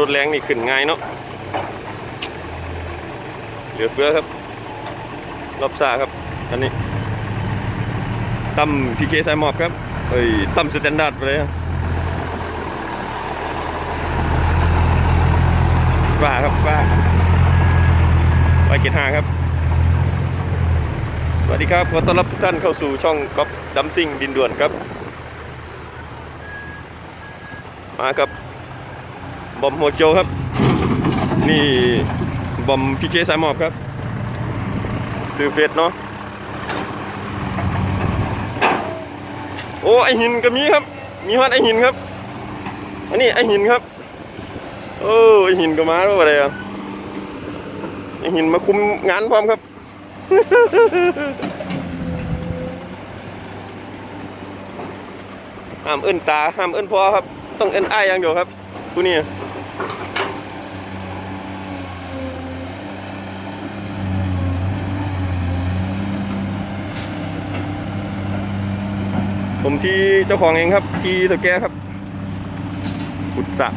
รถแรงนี่ขึ้นง่ายเนาะเหลือเฟือครับรอบซาครับอันนี้ตั้มพีเคสายหมอบครับเอ้ยตั้มสแตนดาร์ดไปเลยอะฟ้าครับฟ้าไปเกียรห้าครับ สวัสดีครับขอต้อนรับทุกท่านเข้าสู่ช่องก๊อฟดัมซิ่งดินด่วนครับ มาครับ บอมหัวเขียวครับ นี่บอมพีเคสายหมอบครับ ซื้อเฟสเนาะโอ้ไอหินก็มีครับ มีฮอดไอหินครับ อันนี้ไอหินครับโอ้ไอหินก็มาแล้วอะไรอะไอหินมาคุมงานพร้อมครับห้ามเอิ้นตาห้ามเอิ้นพ่อครับ ต้องเอิ้นอ้ายอย่างเดียวครับผู้นี้ ผมที่เจ้าของเองครับ ที่ตะแก้ครับขุดสระ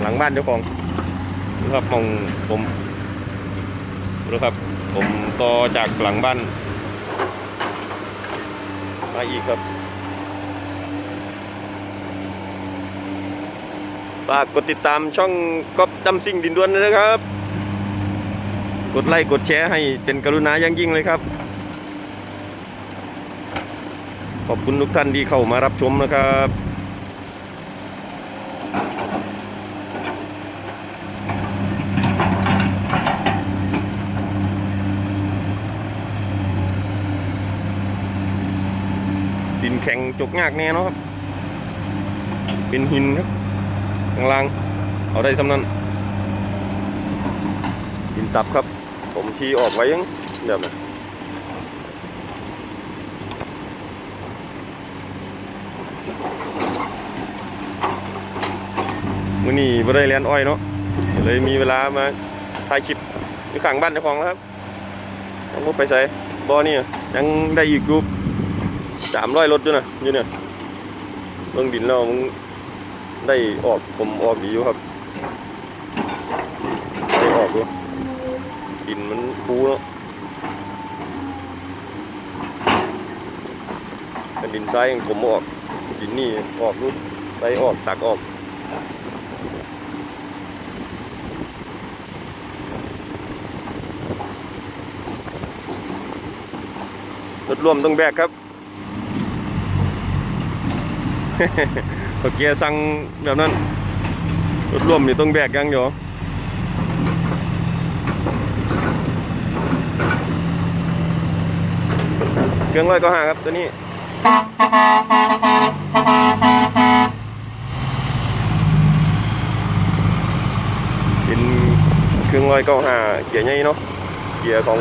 หลังบ้านเจ้าของนะครับมองผมนะครับ ผมต่อจากหลังบ้าน มาอีกครับฝากกดติดตามช่องก๊อฟดำซิ่งดินดวนด้วยนะครับ กดไลค์กดแชร์ให้เป็นกรุณาอย่างยิ่งเลยครับ ขอบคุณทุกท่านที่เข้ามารับชมนะครับดินแข็งจกงากแน่เนาะครับ เป็นหินครับข้างล่างเอาได้สำนั้นดินตับครับ ผมทีออกไว้ยังเดี๋ยวนะ มื้อนี้บ่ได้เรียนอ้อยเนาะเลยมีเวลามาถ่ายคลิปอยู่ข้างบ้านเจ้าของแล้วครับยังไปใส่บ่นี่ยังได้อีกอยู่300รถอยู่นะอยู่เนี่ยเบิ่งดินแล้วมึงได้ออกผมออกดีอยู่ครับได้ออกอยู่ดินมันฟูเนาะแต่ดินทรายยังผมออก ดินนี่ออกรูปใส่ออกตักออกรถร่วมต้องแบกครับเขาเกียร์สั่งแบบนั้นรถร่วมนี่ต้องแบกยังเดียวเครื่องร้อยก็ห้าครับตัวนี้ เป็นเครื่องร้อยเก้าห้าเกียร์ใหญ่เนาะ เกียร์ของ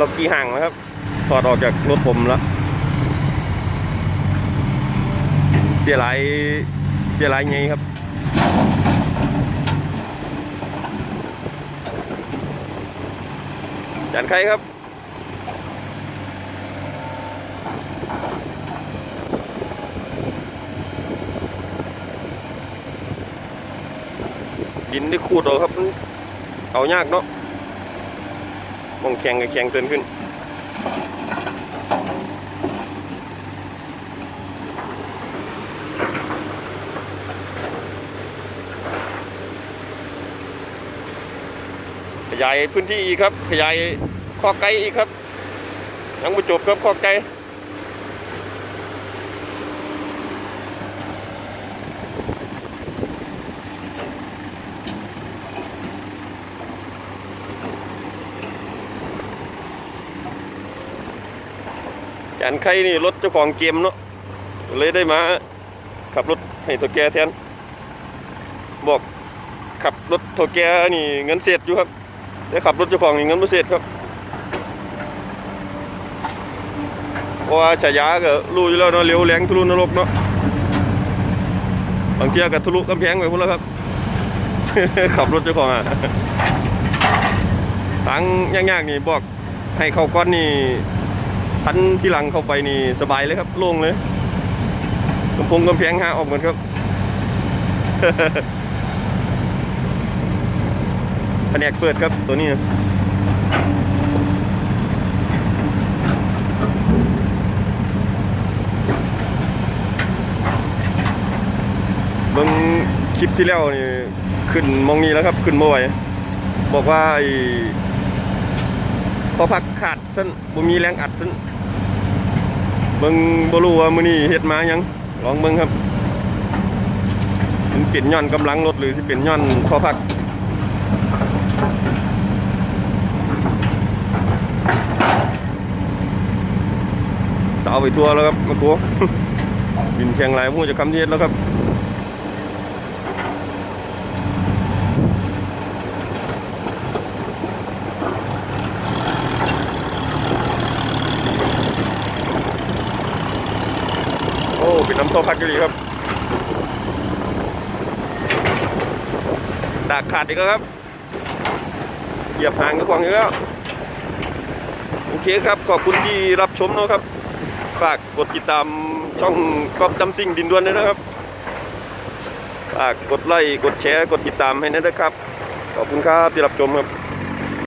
ล็อกกี้ห่างนะครับ ถอดออกจากรถผมแล้ว เสียหลายเสียหลายไงครับจานใครครับ ดินได้ขูดเอาครับ เอายากเนาะมองแข็งกับแข็งเส้นขึ้นขยายพื้นที่อีกครับ ขยายข้อไก่อีกครับยังไม่จบครับข้อไก่ จานไข่นี่รถเจ้าของเกมเนาะเลยได้มา ขับรถให้ตัวแกแทน บอกขับรถโทแกนี่เงินเศษอยู่ครับแต่ขับรถเจ้าของนี่เงินไม่เศษครับเพราะว่าฉายาก็รู้อยู่แล้วเนาะเลี้ยวแรงทะลุนรกเนาะบางเทียก็ทะลุกำแพงไปพุ่นแล้วครับ ขับรถเจ้าของอะทางยากๆนี่บอกให้เขาก้อนนี่ พันที่หลังเข้าไปนี่สบายเลยครับโล่งเลยกำพงกำแพงหาออกหมดครับแผนกเปิดครับตัวนี้เบิ่งคลิปที่แล้วนี่ขึ้นมองนี้แล้วครับ ขึ้นบ่ไหวบอกว่าไอ้พอพักขาดซั่นบ่มีแรงอัดซั่น เบิ้งบรูว่ามือนี่เฮ็ดมายังลองเบิ้งครับมันเปลี่ยนย้อนกำลังรถหรือสิเป็นย้อนพอพักสาวไปทัวร์แล้วครับมากูบินเชียงรายมูจะคำเทศแล้วครับ เป็นน้ำโซพักกันดีครับดากขาดอีกแล้วครับ เหยียบหางกับควางอีกแล้ว โอเคครับ ขอบคุณที่รับชมนะครับ ฝากกดติดตามช่องก๊อฟดำซิ่งดินดวนด้วยนะครับ ฝากกดไลค์ กดแชร์ กดติดตามให้ด้วยนะครับ ขอบคุณครับที่รับชมครับ